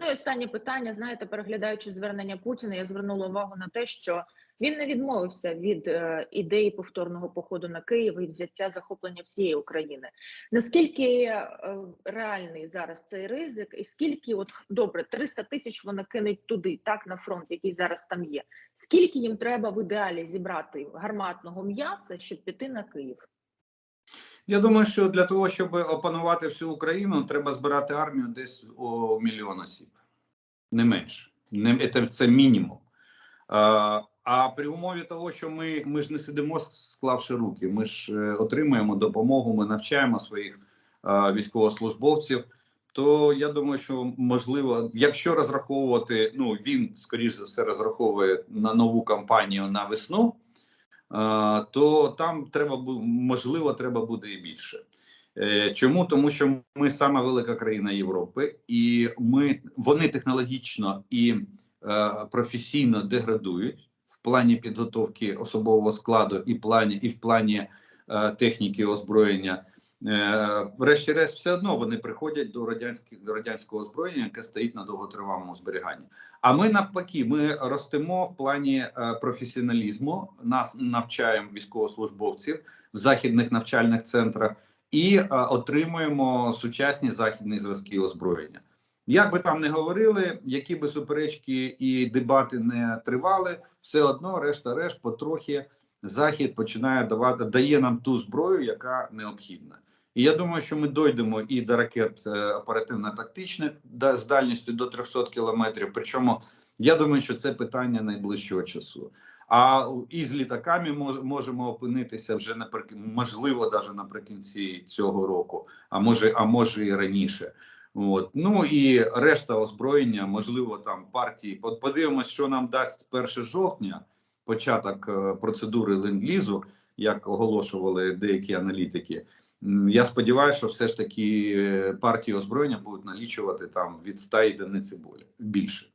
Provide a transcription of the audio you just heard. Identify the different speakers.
Speaker 1: Ну і останнє питання. Знаєте, переглядаючи звернення Путіна, я звернула увагу на те, що він не відмовився від е, ідеї повторного походу на Київ і взяття захоплення всієї України. Наскільки е, реальний зараз цей ризик, і скільки, от добре, 300 тисяч вони кинуть туди, так на фронт, який зараз там є. Скільки їм треба в ідеалі зібрати гарматного м'яса, щоб піти на Київ?
Speaker 2: Я думаю, що для того, щоб опанувати всю Україну, треба збирати армію десь о мільйон осіб, не менше. Не, це, це мінімум. А, а при умові того, що ми, ми ж не сидимо, склавши руки, ми ж е, отримуємо допомогу, ми навчаємо своїх е, військовослужбовців. То я думаю, що можливо, якщо розраховувати, ну він скоріш за все розраховує на нову кампанію на весну. То там треба можливо треба буде і більше. Е, Чому тому, що ми сама велика країна Європи, і ми вони технологічно і е, професійно деградують в плані підготовки особового складу, і плані, і в плані е, техніки озброєння. Е, Врешті-решт, все одно вони приходять до радянських до радянського озброєння, яке стоїть на довготривалому зберіганні. А ми навпаки, ми ростемо в плані е, професіоналізму, нас навчаємо військовослужбовців в західних навчальних центрах і е, отримуємо сучасні західні зразки озброєння. Як би там не говорили, які би суперечки і дебати не тривали, все одно, решта-решт, потрохи захід починає давати дає нам ту зброю, яка необхідна. І я думаю, що ми дойдемо і до ракет е, оперативно-тактичних з дальністю до 300 кілометрів. Причому я думаю, що це питання найближчого часу. А і з літаками мож- можемо опинитися вже наприк... можливо, навіть наприкінці цього року, а може, а може і раніше. От ну і решта озброєння, можливо, там партії. Подивимось, що нам дасть 1 жовтня, початок е, процедури ленд-лізу, як оголошували деякі аналітики. Я сподіваюся, що все ж таки е, партії озброєння будуть налічувати там від 100 єдиниць болі- більше.